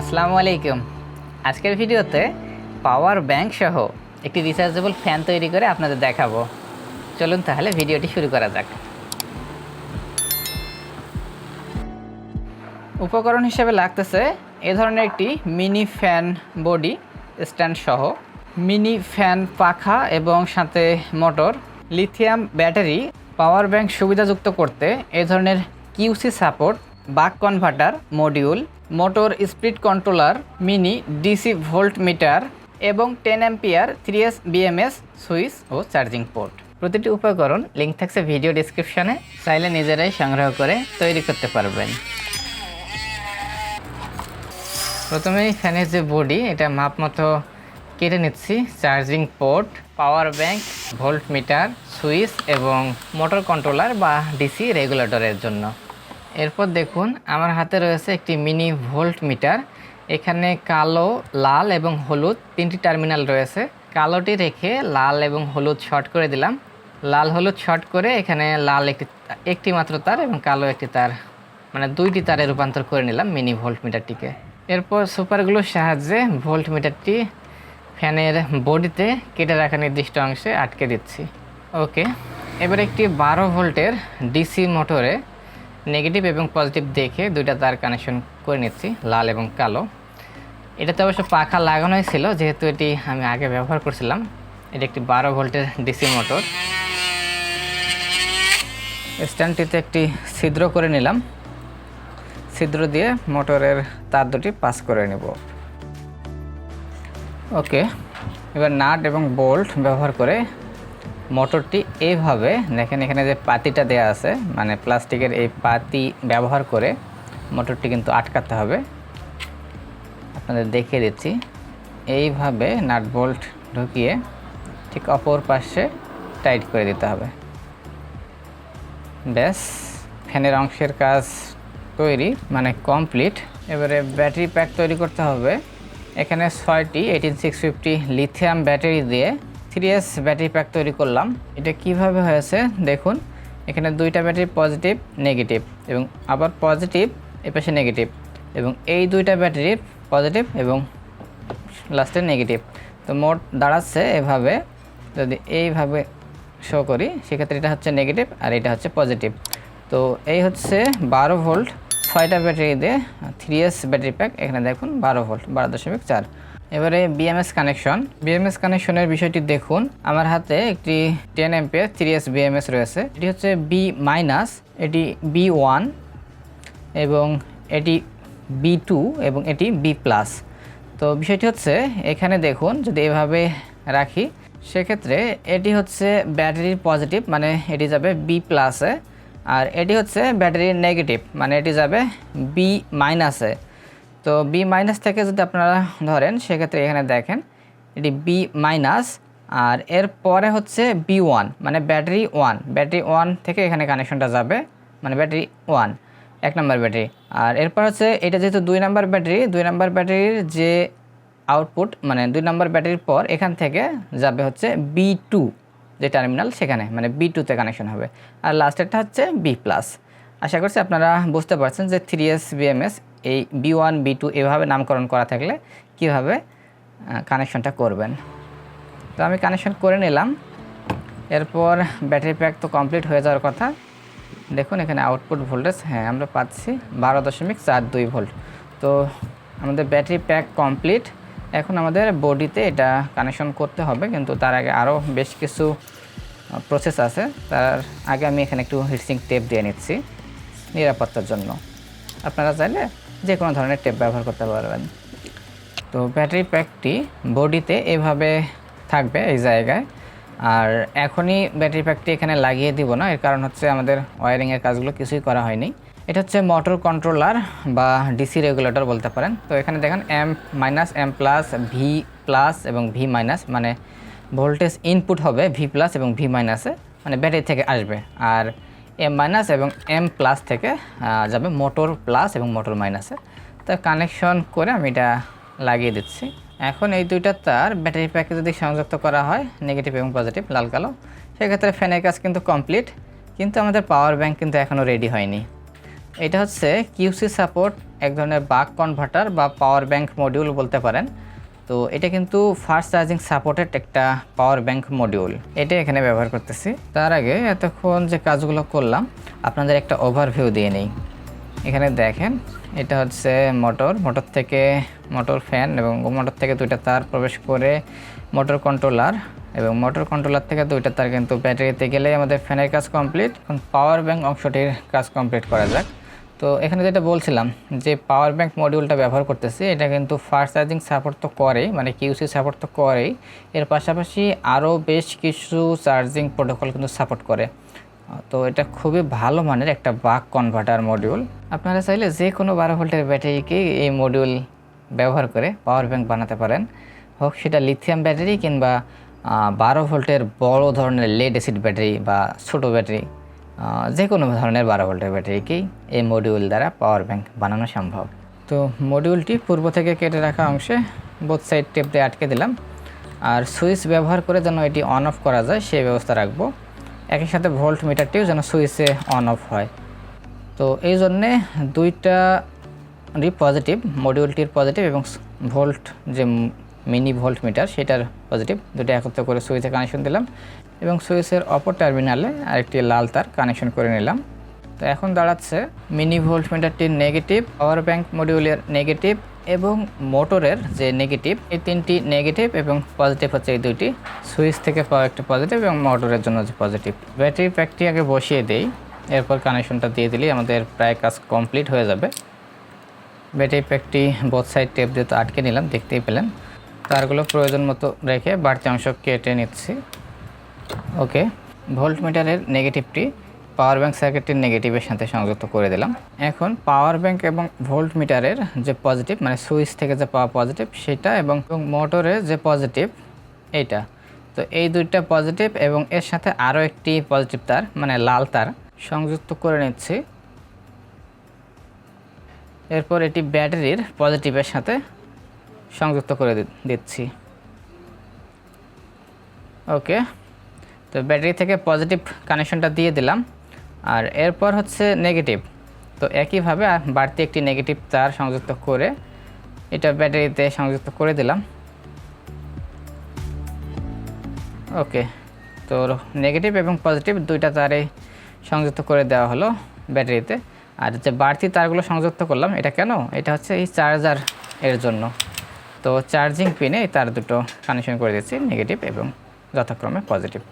আসসালামু আলাইকুম। আজকের ভিডিওতে পাওয়ার ব্যাংক সহ একটি রিচার্জেবল ফ্যান তৈরি করে আপনাদের দেখাবো। চলুন তাহলে ভিডিওটি শুরু করা যাক। উপকরণ হিসেবে লাগতেছে এ ধরনের একটি মিনি ফ্যান বডি স্ট্যান্ড সহ। মিনি ফ্যান পাখা এবং সাথে motor lithium battery power bank সুবিধাযুক্ত করতে এ ধরনের QC support buck converter module motor speed controller, mini DC volt meter এবং ten ampere, three S BMS switch ও চার্জিং পোর্ট। প্রতিটি উপকরণ লিঙ্ক থাকছে ভিডিও ডিসক্রিপশনে। চাইলে নিজেরাই সংগ্রহ করে তৈরি করতে পারবেন। প্রথমেই ফ্যানের যে বডি, এটা মাপ মতো কেটে নিচ্ছি। Charging port, power bank volt meter switch এবং মোটর কন্ট্রোলার বা ডিসি রেগুলেটরের জন্য। এরপর দেখুন, আমার হাতে রয়েছে একটি মিনি ভোল্ট মিটার। এখানে কালো, লাল এবং হলুদ তিনটি টার্মিনাল রয়েছে। কালোটি রেখে লাল এবং হলুদ শর্ট করে দিলাম। লাল, হলুদ শর্ট করে এখানে লাল একটি একটি মাত্র তার এবং কালো একটি তার মানে দুইটি তারে রূপান্তর করে নিলাম মিনি ভোল্ট মিটারটিকে। এরপর সুপারগুলোর সাহায্যে ভোল্ট মিটারটি ফ্যানের বডিতে কেটে রাখা নির্দিষ্ট অংশে আটকে দিচ্ছি। ওকে, এবার একটি বারো ভোল্টের ডিসি মোটরে নেগেটিভ এবং পজিটিভ দেখে দুইটা তার কানেকশন করে নিচ্ছি, লাল এবং কালো। এটাতে অবশ্য পাখা লাগানোই ছিল, যেহেতু এটি আমি আগে ব্যবহার করছিলাম। এটি একটি বারো ভোল্টের ডিসি মোটর। স্ট্যান্ডটিতে একটি ছিদ্র করে নিলাম। ছিদ্র দিয়ে মোটরের তার দুটি পাস করে নেব। ওকে, এবার নাট এবং বোল্ট ব্যবহার করে মোটরটি এইভাবে দেখেন, এখানে যে পাতিটা দেয়া আছে মানে প্লাস্টিকের এই পাতি ব্যবহার করে মোটরটি কিন্তু আটকাতে হবে। আপনাদের দেখিয়ে দিচ্ছি। এইভাবে নাট বোল্ট ঢুকিয়ে ঠিক অপর পাশে টাইট করে দিতে হবে। ব্যাস, ফ্যানের অংশের কাজ তৈরি মানে কমপ্লিট। এবারে ব্যাটারি প্যাক তৈরি করতে হবে। এখানে ছয়টি eighteen six fifty lithium battery দিয়ে থ্রি এস ব্যাটারি প্যাক তৈরি করলাম। এটা কীভাবে হয়েছে দেখুন, এখানে দুইটা ব্যাটারি পজিটিভ, নেগেটিভ এবং আবার পজিটিভ এ পাশে নেগেটিভ এবং এই দুইটা ব্যাটারি পজিটিভ এবং লাস্টে নেগেটিভ। তো মোট দাঁড়াচ্ছে এভাবে, যদি এইভাবে শো করি, সেক্ষেত্রে এটা হচ্ছে নেগেটিভ আর এটা হচ্ছে পজিটিভ। তো এই হচ্ছে বারো ভোল্ট ছয়টা ব্যাটারি দিয়ে থ্রি এস ব্যাটারি প্যাক, এখানে দেখুন বারো ভোল্ট, বারো দশমিক চার। এবারে বিএমএস কানেকশন বিএমএস কানেকশনের বিষয়টি দেখুন। আমার হাতে একটি ten ampere three S BMS রয়েছে। এটি হচ্ছে বি মাইনাস এটি বি ওয়ান এবং এটি বি টু এবং এটি বি প্লাস তো বিষয়টি হচ্ছে, এখানে দেখুন, যদি এভাবে রাখি, সেক্ষেত্রে এটি হচ্ছে ব্যাটারির পজিটিভ মানে এটি যাবে বি প্লাসে আর এটি হচ্ছে ব্যাটারির নেগেটিভ মানে এটি যাবে বি মাইনাসে তো বি মাইনাস থেকে যদি আপনারা ধরেন, সেক্ষেত্রে এখানে দেখেন, এটি বি মাইনাস আর এর পরে হচ্ছে বি ওয়ান মানে ব্যাটারি ওয়ান ব্যাটারি ওয়ান থেকে এখানে কানেকশনটা যাবে মানে ব্যাটারি ওয়ান এক নম্বর ব্যাটারি আর এরপর হচ্ছে, এটা যেহেতু দুই নম্বর ব্যাটারি দুই নম্বর ব্যাটারির যে আউটপুট মানে দুই নম্বর ব্যাটারির পর এখান থেকে যাবে হচ্ছে বি টু যে টার্মিনাল সেখানে মানে বি টুতে কানেকশন হবে। আর লাস্টেরটা হচ্ছে বি প্লাস আশা করছি আপনারা বুঝতে পারছেন যে থ্রি এস বিএমএস এই বি ওয়ান বি টু এভাবে নামকরণ করা থাকলে কীভাবে কানেকশনটা করবেন? তো আমি কানেকশন করে নিলাম। এরপর ব্যাটারি প্যাক তো কমপ্লিট হয়ে যাওয়ার কথা। দেখুন, এখানে আউটপুট ভোল্টেজ হ্যাঁ আমরা পাচ্ছি বারো দশমিক চার দুই ভোল্ট তো আমাদের ব্যাটারি প্যাক কমপ্লিট এখন আমাদের বডিতে এটা কানেকশন করতে হবে, কিন্তু তার আগে আরও বেশ কিছু প্রসেস আছে। তার আগে আমি এখানে একটু হিটসিং টেপ দিয়ে নিচ্ছি নিরাপত্তার জন্য। আপনারা চাইলে যে কোনো ধরনের টেপ ব্যবহার করতে পারবেন। তো ব্যাটারি প্যাকটি বডিতে এভাবে থাকবে এই জায়গায়। আর এখনই ব্যাটারি প্যাকটি এখানে লাগিয়ে দিব না, এর কারণ হচ্ছে আমাদের ওয়ারিংয়ের কাজগুলো কিছুই করা হয়নি। এটা হচ্ছে মোটর কন্ট্রোলার বা ডিসি রেগুলেটর বলতে পারেন। তো এখানে দেখেন M minus M plus V plus এবং ভি মাইনাস মানে ভোল্টেজ ইনপুট হবে ভি প্লাস এবং ভি মাইনাসে মানে ব্যাটারি থেকে আসবে। আর এম মাইনাস এবং এম প্লাস থেকে যাবে মোটর প্লাস এবং মোটর মাইনাসে তো কানেকশন করে আমি এটা লাগিয়ে দিচ্ছি। এখন এই দুইটা তার ব্যাটারি প্যাকে যদি সংযুক্ত করা হয় নেগেটিভ এবং পজিটিভ লাল কালো, সেক্ষেত্রে ফ্যানের কাজ কিন্তু কমপ্লিট কিন্তু আমাদের পাওয়ার ব্যাংক কিন্তু এখনও রেডি হয়নি। এটা হচ্ছে কিউসি সাপোর্ট এক ধরনের বাক কনভার্টার বা পাওয়ার ব্যাংক মডিউল বলতে পারেন। তো এটা কিন্তু ফাস্ট চার্জিং সাপোর্টেড একটা পাওয়ার ব্যাংক মডিউল। এটা এখানে ব্যবহার করতেছি। তার আগে এতক্ষণ যে কাজগুলো করলাম, আপনাদের একটা ওভারভিউ দিয়ে নেই। এখানে দেখেন, এটা হচ্ছে মোটর। মোটর থেকে মোটর ফ্যান এবং মোটর থেকে দুইটা তার প্রবেশ করে মোটর কন্ট্রোলার এবং মোটর কন্ট্রোলার থেকে দুইটা তার কিন্তু ব্যাটারিতে গেলেই আমাদের ফ্যানের কাজ কমপ্লিট এখন পাওয়ার ব্যাংক অংশটির কাজ কমপ্লিট করা যাক। তো এখানে যেটা বলছিলাম যে পাওয়ার ব্যাংক মডিউলটা ব্যবহার করতেছি, এটা কিন্তু ফাস্ট চার্জিং সাপোর্ট তো করেই মানে কিউসি সাপোর্ট তো করেই। এর পাশাপাশি আরও বেশ কিছু চার্জিং প্রোটোকল কিন্তু সাপোর্ট করে। তো এটা খুবই ভালো মানের একটা বাক কনভার্টার মডিউল আপনারা চাইলে যে কোনো বারো ভোল্টের ব্যাটারিকে এই মডিউল ব্যবহার করে পাওয়ার ব্যাংক বানাতে পারেন। হোক সেটা লিথিয়াম ব্যাটারি কিংবা বারো ভোল্টের বড় ধরনের লেড অ্যাসিড ব্যাটারি বা ছোটো ব্যাটারি যে কোনো ধরনের বারো ভোল্টের ব্যাটারিকেই এই মডিউল দ্বারা পাওয়ার ব্যাংক বানানো সম্ভব। তো মডিউলটি পূর্ব থেকে কেটে রাখা অংশে বোথ সাইড টেপ দিয়ে আটকে দিলাম। আর সুইচ ব্যবহার করে যেন এটি অন অফ করা যায়, সেই ব্যবস্থা রাখব। একই সাথে ভোল্ট মিটারটিও যেন সুইচে অন অফ হয়। তো এই জন্যে দুইটা পজিটিভ মডিউলটির পজিটিভ এবং ভোল্ট যে মিনি ভোল্ট মিটার সেটার পজিটিভ দুটো একত্র করে সুইচে কানেকশন দিলাম। এবং সুইচের অপর টার্মিনালে আরেকটি লাল তার কানেকশন করে নিলাম। তো এখন দাঁড়াচ্ছে মিনি ভোল্ট মিটারটির নেগেটিভ, পাওয়ার ব্যাংক মডিউলের নেগেটিভ এবং মোটরের যে নেগেটিভ, এই তিনটি নেগেটিভ এবং পজিটিভ হচ্ছে এই দুইটি। সুইচ থেকে পাওয়া একটা পজিটিভ এবং মোটরের জন্য যে পজিটিভ। ব্যাটারি প্যাকটি আগে বসিয়ে দেই, এরপর কানেকশনটা দিয়ে দিলেই আমাদের প্রায় কাজ কমপ্লিট হয়ে যাবে। ব্যাটারি প্যাকটি বোথ সাইড টেপ দিয়ে তো আটকে নিলাম, দেখতেই পেলেন। তারগুলো প্রয়োজন মতো রেখে বাড়তি অংশ কেটে নিচ্ছি। ওকে ভোল্ট মিটারের নেগেটিভটি পাওয়ার ব্যাংক সার্কিটটির নেগেটিভের সাথে সংযুক্ত করে দিলাম। এখন পাওয়ার ব্যাংক এবং ভোল্ট মিটারের যে পজিটিভ মানে সুইচ থেকে যে পাওয়া পজিটিভ, সেটা এবং মোটরের যে পজিটিভ, এইটা। তো এই দুইটা পজিটিভ এবং এর সাথে আরও একটি পজিটিভ তার মানে লাল তার, সংযুক্ত করে নিচ্ছি। এরপর এটি ব্যাটারির পজিটিভের সাথে সংযুক্ত করে দিচ্ছি। ওকে তো ব্যাটারি থেকে পজিটিভ কানেকশনটা দিয়ে দিলাম। আর এরপর হচ্ছে নেগেটিভ। তো একইভাবে বাড়তি একটি নেগেটিভ তার সংযুক্ত করে এটা ব্যাটারিতে সংযুক্ত করে দিলাম। ওকে, তো নেগেটিভ এবং পজিটিভ দুইটা তারে সংযুক্ত করে দেওয়া হলো ব্যাটারিতে। আর যে বাড়তি তারগুলো সংযুক্ত করলাম, এটা কেন? এটা হচ্ছে এই চার্জার এর জন্য। তো চার্জিং পিনে তার দুটো কানেকশন করে দিচ্ছি নেগেটিভ এবং যথাক্রমে পজিটিভ।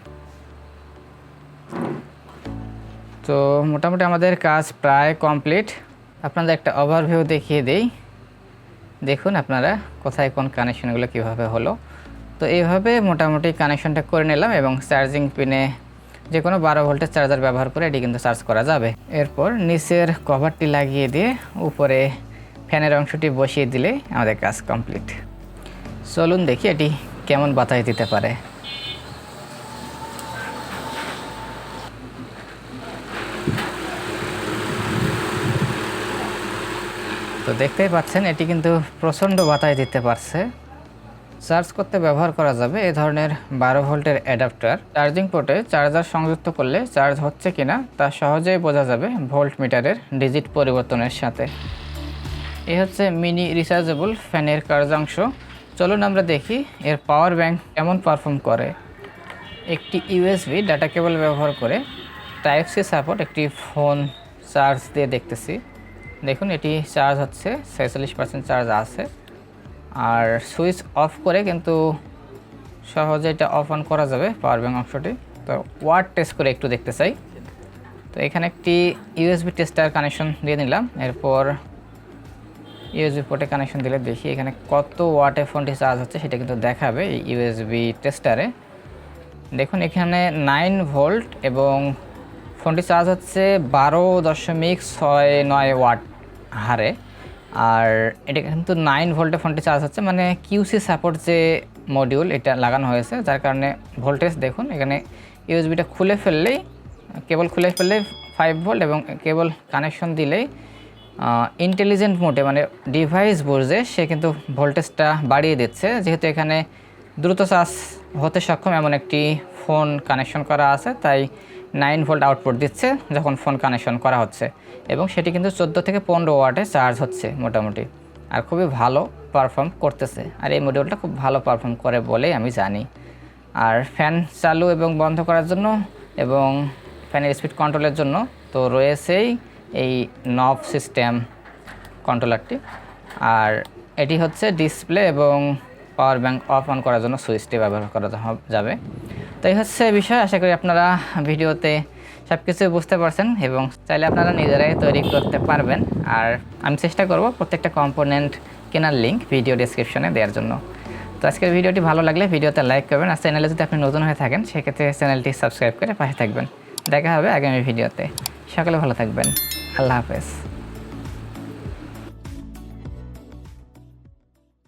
তো মোটামুটি আমাদের কাজ প্রায় কমপ্লিট। আপনাদের একটা ওভারভিউ দেখিয়ে দেই। দেখুন আপনারা কোথায় কোন কানেকশনগুলো কীভাবে হলো। তো এইভাবে মোটামুটি কানেকশনটা করে নিলাম এবং চার্জিং পিনে যে কোনো বারো ভোল্টের চার্জার ব্যবহার করে এটি কিন্তু চার্জ করা যাবে। এরপর নিচের কভারটি লাগিয়ে দিয়ে উপরে ফ্যানের অংশটি বসিয়ে দিলে আমাদের কাজ কমপ্লিট চলুন দেখি এটি কেমন বাতাস দিতে পারে। তো দেখতেই পাচ্ছেন, এটি কিন্তু প্রচণ্ড বাতায় দিতে পারছে। চার্জ করতে ব্যবহার করা যাবে এ ধরনের বারো ভোল্টের অ্যাডাপ্টার। চার্জিং পোর্টে চার্জার সংযুক্ত করলে চার্জ হচ্ছে কিনা তা সহজেই বোঝা যাবে ভোল্ট মিটারের ডিজিট পরিবর্তনের সাথে। এ হচ্ছে মিনি রিচার্জেবল ফ্যানের কার্যাংশ। চলুন আমরা দেখি এর পাওয়ার ব্যাংক কেমন পারফর্ম করে। একটি ইউএসবি ডাটা কেবল ব্যবহার করে টাইপ সি সাপোর্ট একটি ফোন চার্জ দিয়ে দেখতেছি। দেখুন, এটি চার্জ হচ্ছে, ছেচল্লিশ পার্সেন্ট চার্জ আছে। আর সুইচ অফ করে কিন্তু সহজে এটা অফ অন করা যাবে পাওয়ার ব্যাংক অংশটি। তো ওয়ার্ড টেস্ট করে একটু দেখতে চাই। তো এখানে একটি ইউএসবি টেস্টার কানেকশন দিয়ে নিলাম। এরপর ইউএসবি পোর্টে কানেকশন দিলে দেখি এখানে কত ওয়াটে ফোনটি চার্জ হচ্ছে, সেটা কিন্তু দেখাবে এই ইউএসবি টেস্টারে দেখুন, এখানে নাইন ভোল্ট এবং ফোনটি চার্জ হচ্ছে বারো দশমিক ছয় নয় ওয়াট হারে। আর এটা কিন্তু নাইন ভোল্টে ফোনটি চার্জ হচ্ছে। মানে কিউসি সাপোর্ট যে মডিউল এটা লাগানো হয়েছে, যার কারণে ভোল্টেজ দেখুন, এখানে ইউএসবিটা খুলে ফেললেই কেবল খুলে ফেললেই ফাইভ ভোল্ট এবং কেবল কানেকশন দিলেই ইন্টেলিজেন্ট মোডে মানে ডিভাইস বুঝে সে কিন্তু ভোল্টেজটা বাড়িয়ে দিচ্ছে। যেহেতু এখানে দ্রুত চার্জ হতে সক্ষম এমন একটি ফোন কানেকশন করা আছে, তাই নাইন ভোল্ট আউটপুট দিচ্ছে যখন ফোন কানেকশন করা হচ্ছে। এবং সেটি কিন্তু চোদ্দ থেকে পনেরো ওয়াটে চার্জ হচ্ছে মোটামুটি। আর খুবই ভালো পারফর্ম করতেছে। আর এই মডিউলটা খুব ভালো পারফর্ম করে বলেই আমি জানি। আর ফ্যান চালু এবং বন্ধ করার জন্য এবং ফ্যানের স্পিড কন্ট্রোলের জন্য তো রয়েছেই এই নব সিস্টেম কন্ট্রোলারটি। আর এটি হচ্ছে ডিসপ্লে এবং পাওয়ার ব্যাঙ্ক অফ অন করার জন্য সুইচটি ব্যবহার করা যাবে। তো এই হচ্ছে বিষয়। আশা করি আপনারা ভিডিওতে সব কিছু বুঝতে পারছেন এবং চাইলে আপনারা নিজেরাই তৈরি করতে পারবেন। আর আমি চেষ্টা করব প্রত্যেকটা কম্পোনেন্ট কেনার লিঙ্ক ভিডিও ডিসক্রিপশনে দেওয়ার জন্য। তো আজকের ভিডিওটি ভালো লাগলে ভিডিওতে লাইক করবেন। আর চ্যানেলে যদি আপনি নতুন হয়ে থাকেন, সেক্ষেত্রে চ্যানেলটি সাবস্ক্রাইব করে পাশে থাকবেন। দেখা হবে আগামী ভিডিওতে। সকলে ভালো থাকবেন। আল্লাহ হাফেজ।